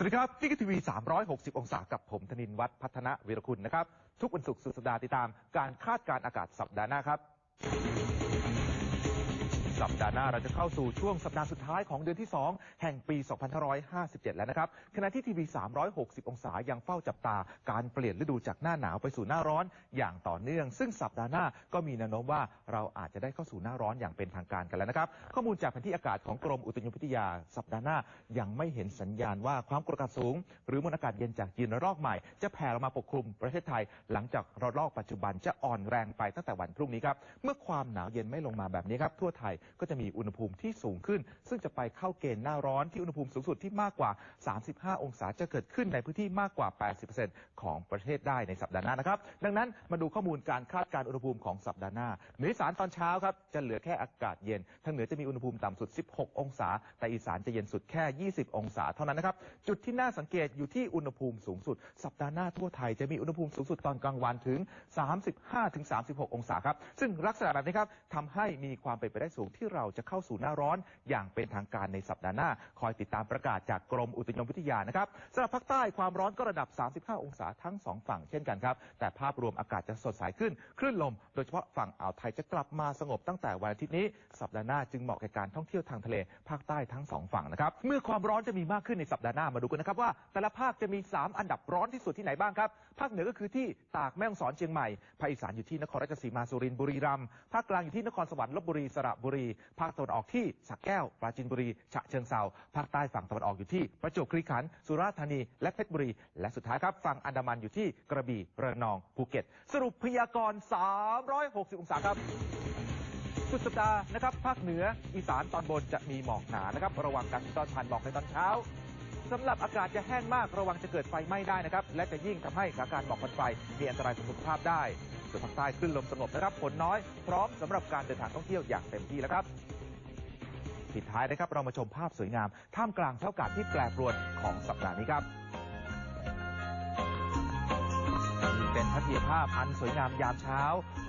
สวัสดีครับนี่คือทีวี 360 องศากับผมธนินวัฒน์พัฒนวีรคุณนะครับ ทุกวันศุกร์สุดสัปดาห์ติดตามการคาดการณ์อากาศสัปดาห์หน้าครับ สัปดาห์หน้าเราจะเข้าสู่ช่วงสัปดาห์สุดท้ายของเดือนที่ 2 แห่งปี 2557 แล้วนะครับ ขณะที่ทีวี 360 องศายังเฝ้าจับตาการเปลี่ยนฤดูจากหน้าหนาวไปสู่หน้าร้อนอย่างต่อเนื่อง ซึ่งสัปดาห์หน้าก็มีแนวโน้มว่าเราอาจจะได้เข้าสู่หน้าร้อนอย่างเป็นทางการกันแล้วนะครับ ข้อมูลจากแผนที่อากาศของกรมอุตุนิยมวิทยาสัปดาห์หน้ายังไม่เห็นสัญญาณว่าความกดอากาศสูง หรือมวลอากาศเย็นจากจีนระลอกใหม่ จะแผ่ลงมาปกคลุมประเทศไทย หลังจากระลอกปัจจุบันจะอ่อนแรงไปตั้งแต่วันพรุ่งนี้ครับเมื่อความหนาวเย็นไม่ลงมาแบบนี้ครับทั่วไทยก็จะมีอุณหภูมิที่สูงขึ้น ซึ่งจะไปเข้าเกณฑ์หน้าร้อนที่อุณหภูมิสูงสุดที่มากกว่า 35 องศาจะเกิดขึ้นในพื้นที่มากกว่า 80%ของประเทศได้ในสัปดาห์หน้านะครับ ดังนั้นมาดูข้อมูลการคาดการณ์อุณหภูมิของสัปดาห์หน้าเหนืออีสานตอนเช้าครับจะเหลือแค่อากาศเย็นทางเหนือจะมีอุณหภูมิต่ำสุด 16 องศา แต่อีสานจะเย็นสุดแค่ 20 องศาเท่านั้นนะครับ จุดที่น่าสังเกตอยู่ที่อุณหภูมิสูงสุด สัปดาห์หน้าทั่วไทยจะมีอุณหภูมิสูงสุดตอนกลางวันถึง 35-36 องศาครับ ซึ่งลักษณะแบบนี้ครับทำให้มีความเป็นไปได้สูงที่เราจะเข้าสู่หน้าร้อนอย่างเป็นทางการในสัปดาห์หน้า คอยติดตามประกาศจากกรมอุตุนิยมวิทยานะครับสำหรับภาคใต้ความร้อนก็ระดับ 35 องศาทั้งสองฝั่งเช่นกันครับ แต่ภาพรวมอากาศจะสดใสขึ้น คลื่นลม โดยเฉพาะฝั่งอ่าวไทยจะกลับมาสงบตั้งแต่วันอาทิตย์นี้ สัปดาห์หน้าจึงเหมาะแก่การท่องเที่ยวทางทะเลภาคใต้ทั้งสองฝั่งนะครับ เมื่อความร้อนจะมีมากขึ้นในสัปดาห์หน้ามาดูกันนะครับว่า แต่ละภาคจะมี 3 อันดับร้อนที่สุดที่ไหนบ้างครับภาคเหนือก็คือที่ตากแม่ฮ่องสอนเชียงใหม่ภาคอีสานอยู่ที่นครราชสีมาสุรินทร์บุรีรัมย์ภาคกลางอยู่ที่นครสวรรค์ลบบุรีสระบุรีภาคตะวันออกที่สักแก้ว ปราจินบุรี ฉะเชิงเทราภาคใต้ฝั่งตะวันออกอยู่ที่ประจวบคีรีขันธ์สุราษฎร์ธานีและเพชรบุรี และสุดท้ายครับฝั่งอันดามันอยู่ที่กระบี่ระนองภูเก็ต สรุปพยากรณ์ 360 องศาครับสุดสัปดาห์นะครับภาคเหนืออีสานตอนบนจะมีหมอกหนานะครับ ระวังการตอนผ่านหมอกในตอนเช้า สำหรับอากาศจะแห้งมากระวังจะเกิดไฟไหม้ได้นะครับ และจะยิ่งทำให้สถานการณ์หมอกควันไฟมีอันตรายต่อสุขภาพได้ส่วนภาคใต้คลื่นลมสงบนะครับฝนน้อย พร้อมสำหรับการเดินทางท่องเที่ยวอย่างเต็มที่แล้วครับปิดท้ายนะครับเรามาชมภาพสวยงาม ท่ามกลางเท่ากาศที่แปรปรวนของสัปดาห์นี้ครับมีเป็นทัศนียภาพอันสวยงามยามเช้า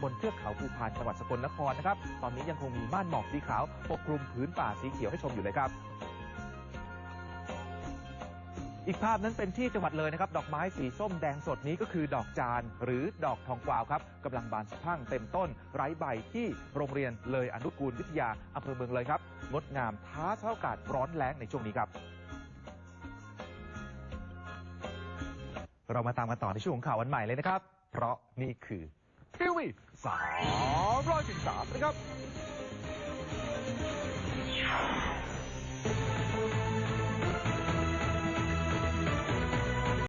บนเทือกเขาภูพานจังหวัดสกลนครนะครับ ตอนนี้ยังคงมีม่านหมอกสีขาวปกคลุมผืนป่าสีเขียวให้ชมอยู่เลยครับ อีกภาพนั้นเป็นที่จังหวัดเลยนะครับ ดอกไม้สีส้มแดงสดนี้ก็คือดอกจานหรือดอกทองกวาวครับกำลังบานสะพั่งเต็มต้น ไร้ใบที่โรงเรียนเลยอนุกูลวิทยาอำเภอเมืองเลยครับงดงามท้าเท่ากาศร้อนแรงในช่วงนี้ครับเรามาตามกันต่อในช่วงของข่าววันใหม่เลยนะครับ เพราะนี่คือทีวีสามร้อยสิบสามนะครับ